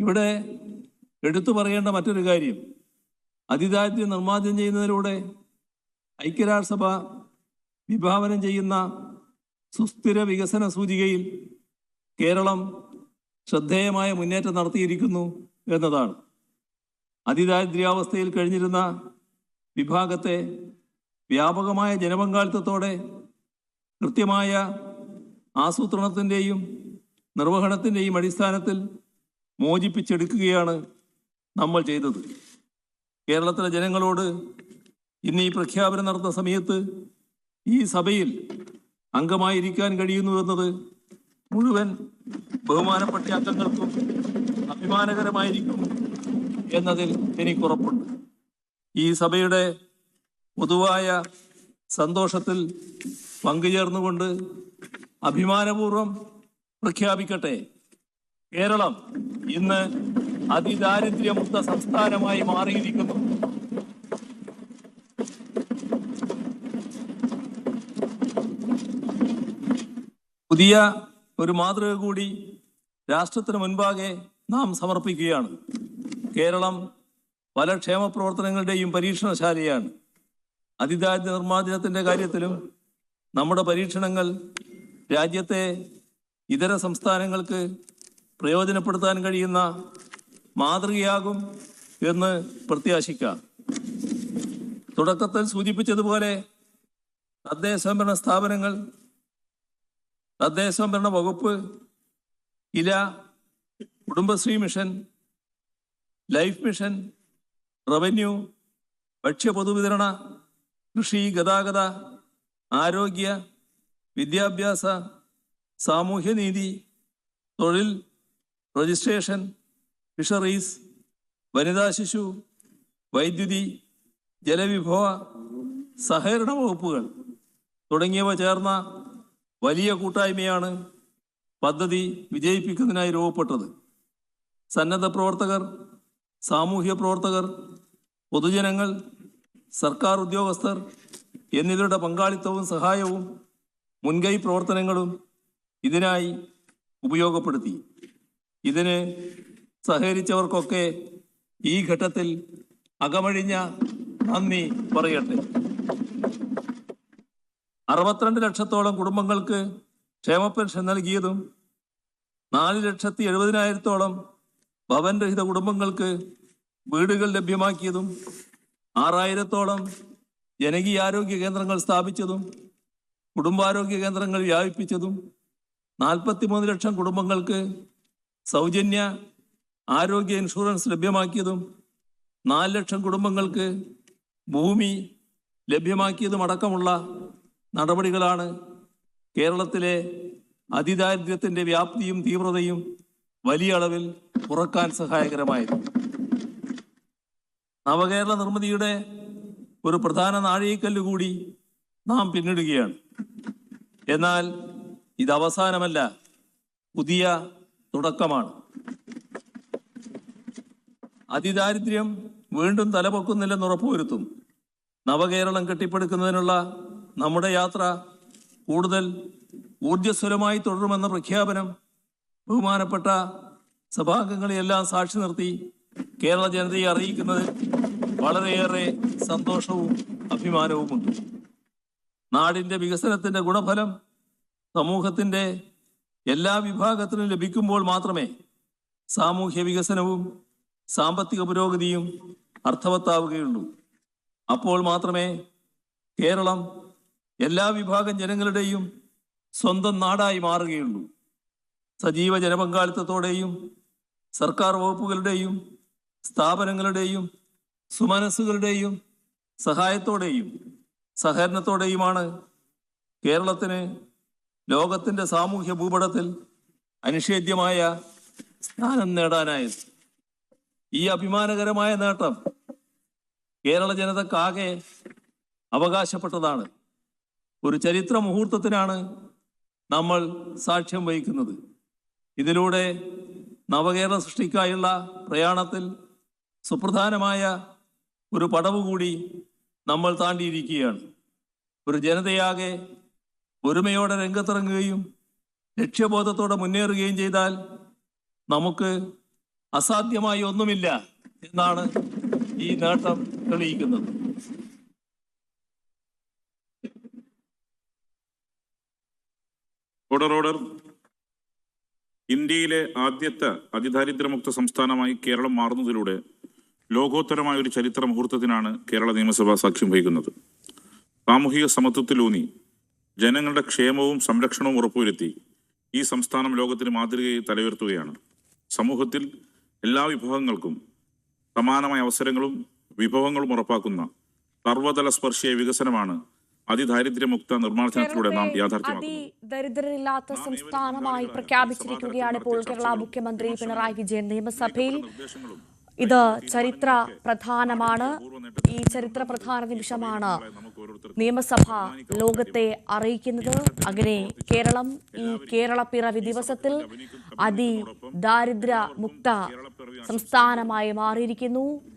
ഇവിടെ എടുത്തു പറയേണ്ട മറ്റൊരു കാര്യം. അതിദാരിദ്ര്യം നിർമ്മാർജനം ചെയ്യുന്നതിലൂടെ ഐക്യരാഷ്ട്രസഭ വിഭാവനം ചെയ്യുന്ന സുസ്ഥിര വികസന സൂചികയിൽ കേരളം ശ്രദ്ധേയമായ മുന്നേറ്റം നടത്തിയിരിക്കുന്നു എന്നതാണ്. അതിദാരിദ്ര്യാവസ്ഥയിൽ കഴിഞ്ഞിരുന്ന വിഭാഗത്തെ വ്യാപകമായ ജനപങ്കാളിത്തത്തോടെ കൃത്യമായ ആസൂത്രണത്തിന്റെയും നിർവഹണത്തിന്റെയും അടിസ്ഥാനത്തിൽ മോചിപ്പിച്ചെടുക്കുകയാണ് നമ്മൾ ചെയ്തത്. കേരളത്തിലെ ജനങ്ങളോട് ഇന്ന് ഈ പ്രഖ്യാപനം നടത്തുന്ന സമയത്ത് ഈ സഭയിൽ അംഗമായിരിക്കാൻ കഴിയുന്നു എന്നത് മുഴുവൻ ബഹുമാനപ്പെട്ട അംഗങ്ങൾക്കും അഭിമാനകരമായിരിക്കും എന്നതിൽ എനിക്കുറപ്പുണ്ട് ഈ സഭയുടെ പൊതുവായ സന്തോഷത്തിൽ പങ്കുചേർന്നുകൊണ്ട് അഭിമാനപൂർവം പ്രഖ്യാപിക്കട്ടെ. കേരളം ഇന്ന് അതിദാരിദ്ര്യമുക്ത സംസ്ഥാനമായി മാറിയിരിക്കുന്നു. പുതിയ ഒരു മാതൃക കൂടി രാഷ്ട്രത്തിന് മുൻപാകെ നാം സമർപ്പിക്കുകയാണ്. കേരളം പല ക്ഷേമ പ്രവർത്തനങ്ങളുടെയും പരീക്ഷണശാലയാണ്. അതിദാരിദ്ര്യ നിർമ്മാർജനത്തിന്റെ കാര്യത്തിലും നമ്മുടെ പരീക്ഷണങ്ങൾ രാജ്യത്തെ ഇതര സംസ്ഥാനങ്ങൾക്ക് പ്രയോജനപ്പെടുത്താൻ കഴിയുന്ന മാതൃകയാകും എന്ന് പ്രത്യാശിക്കാം. തുടക്കത്തിൽ സൂചിപ്പിച്ചതുപോലെ തദ്ദേശ സംഭരണ സ്ഥാപനങ്ങൾ തദ്ദേശ സംഭരണ വകുപ്പ് ഇല Kudumbashree mission life mission revenue ഭക്ഷ്യ പൊതുവിതരണ കൃഷി ഗതാഗത ആരോഗ്യ വിദ്യാഭ്യാസ സാമൂഹ്യനീതി തൊഴിൽ രജിസ്ട്രേഷൻ ഫിഷറീസ് വനിതാ ശിശു വൈദ്യുതി ജലവിഭവ സഹകരണ വകുപ്പുകൾ തുടങ്ങിയവ ചേർന്ന വലിയ കൂട്ടായ്മയാണ് പദ്ധതി വിജയിപ്പിക്കുന്നതിനായി രൂപപ്പെട്ടത്. സന്നദ്ധ പ്രവർത്തകർ സാമൂഹ്യ പ്രവർത്തകർ പൊതുജനങ്ങൾ സർക്കാർ ഉദ്യോഗസ്ഥർ എന്നിവരുടെ പങ്കാളിത്തവും സഹായവും മുൻകൈ പ്രവർത്തനങ്ങളും ഇതിനായി ഉപയോഗപ്പെടുത്തി. ഇതിന് സഹകരിച്ചവർക്കൊക്കെ ഈ ഘട്ടത്തിൽ അകമഴിഞ്ഞ നന്ദി പറയട്ടെ. അറുപത്തിരണ്ട് ലക്ഷത്തോളം കുടുംബങ്ങൾക്ക് ക്ഷേമ പെൻഷൻ നൽകിയതും നാല് ലക്ഷത്തി എഴുപതിനായിരത്തോളം ഭവൻ രഹിത കുടുംബങ്ങൾക്ക് വീടുകൾ ലഭ്യമാക്കിയതും ആറായിരത്തോളം ജനകീയാരോഗ്യ കേന്ദ്രങ്ങൾ സ്ഥാപിച്ചതും കുടുംബാരോഗ്യ കേന്ദ്രങ്ങൾ വ്യാപിപ്പിച്ചതും നാൽപ്പത്തിമൂന്ന് ലക്ഷം കുടുംബങ്ങൾക്ക് സൗജന്യ ആരോഗ്യ ഇൻഷുറൻസ് ലഭ്യമാക്കിയതും നാല് ലക്ഷം കുടുംബങ്ങൾക്ക് ഭൂമി ലഭ്യമാക്കിയതും അടക്കമുള്ള നടപടികളാണ് കേരളത്തിലെ അതിദാരിദ്ര്യത്തിന്റെ വ്യാപ്തിയും തീവ്രതയും വലിയ അളവിൽ കുറയ്ക്കാൻ സഹായകരമായത്. നവകേരള നിർമ്മിതിയുടെ ഒരു പ്രധാന നാഴികക്കല്ല് കൂടി നാം പിന്നിടുകയാണ്. എന്നാൽ ഇത് അവസാനമല്ല. പുതിയ തുടക്കമാണ്. അതിദാരിദ്ര്യം വീണ്ടും തലപൊക്കുന്നില്ലെന്ന് ഉറപ്പുവരുത്തും. നവകേരളം കെട്ടിപ്പടുക്കുന്നതിനുള്ള നമ്മുടെ യാത്ര കൂടുതൽ ഊർജസ്വലമായി തുടരുമെന്ന പ്രഖ്യാപനം ബഹുമാനപ്പെട്ട സഭാംഗങ്ങളെയെല്ലാം സാക്ഷി നിർത്തി കേരള ജനതയെ അറിയിക്കുന്നതിൽ വളരെയേറെ സന്തോഷവും അഭിമാനവുമുണ്ട്. നാടിന്റെ വികസനത്തിന്റെ ഗുണഫലം സമൂഹത്തിന്റെ എല്ലാ വിഭാഗത്തിനും ലഭിക്കുമ്പോൾ മാത്രമേ സാമൂഹ്യ വികസനവും സാമ്പത്തിക പുരോഗതിയും അർത്ഥവത്താവുകയുള്ളൂ. അപ്പോൾ മാത്രമേ കേരളം എല്ലാ വിഭാഗം ജനങ്ങളുടെയും സ്വന്തം നാടായി മാറുകയുള്ളൂ. സജീവ ജനപങ്കാളിത്തത്തോടെയും സർക്കാർ വകുപ്പുകളുടെയും സ്ഥാപനങ്ങളുടെയും സുമനസ്സുകളുടെയും സഹായത്തോടെയും സഹകരണത്തോടെയുമാണ് കേരളത്തിന് ലോകത്തിന്റെ സാമൂഹ്യ ഭൂപടത്തിൽ അനിഷേധ്യമായ സ്ഥാനം നേടാനായത് ഈ അഭിമാനകരമായ നേട്ടം കേരള ജനതക്കാകെ അവകാശപ്പെട്ടതാണ്. ഒരു ചരിത്ര മുഹൂർത്തത്തിനാണ് നമ്മൾ സാക്ഷ്യം വഹിക്കുന്നത്. ഇതിലൂടെ നവകേരള സൃഷ്ടിക്കായുള്ള പ്രയാണത്തിൽ സുപ്രധാനമായ ഒരു പടവ് കൂടി നമ്മൾ താണ്ടിയിരിക്കുകയാണ്. ഒരു ജനതയാകെ ഒരുമയോടെ രംഗത്തിറങ്ങുകയും ലക്ഷ്യബോധത്തോടെ മുന്നേറുകയും ചെയ്താൽ നമുക്ക് അസാധ്യമായി ഒന്നുമില്ല എന്നാണ് ഈ നേട്ടം തെളിയിക്കുന്നത്. ഓർഡർ ഓർഡർ ഇന്ത്യയിലെ ആദ്യത്തെ അതിദാരിദ്ര്യമുക്ത സംസ്ഥാനമായി കേരളം മാറുന്നതിലൂടെ ലോകോത്തരമായ ഒരു ചരിത്ര മുഹൂർത്തത്തിനാണ് കേരള നിയമസഭ സാക്ഷ്യം വഹിക്കുന്നത്. സാമൂഹിക സമത്വത്തിലൂന്നി ജനങ്ങളുടെ ക്ഷേമവും സംരക്ഷണവും ഉറപ്പുവരുത്തി ഈ സംസ്ഥാനം ലോകത്തിന് മാതൃകയായി തലയുയർത്തുകയാണ്. സമൂഹത്തിൽ എല്ലാ വിഭാഗങ്ങൾക്കും സമാനമായ അവസരങ്ങളും വിഭവങ്ങളും ഉറപ്പാക്കുന്ന സർവതല സ്പർശിയ വികസനമാണ് അതിദാരിദ്ര്യമുക്ത നിർമ്മാർജനത്തിലൂടെ നാം യാഥാർത്ഥ്യമാക്കുന്നത്. സംസ്ഥാനമായി പ്രഖ്യാപിച്ചിരിക്കുകയാണ് ഇപ്പോൾ കേരള മുഖ്യമന്ത്രി പിണറായി വിജയൻ നിയമസഭയിൽ ഇത് ചരിത്ര പ്രധാനമാണ്. ഈ ചരിത്ര പ്രധാന നിമിഷമാണ് നിയമസഭ ലോകത്തെ അറിയിക്കുന്നത്. അങ്ങനെ കേരളം ഈ കേരള പിറവി അതി ദാരിദ്ര്യ മുക്ത സംസ്ഥാനമായി മാറിയിരിക്കുന്നു.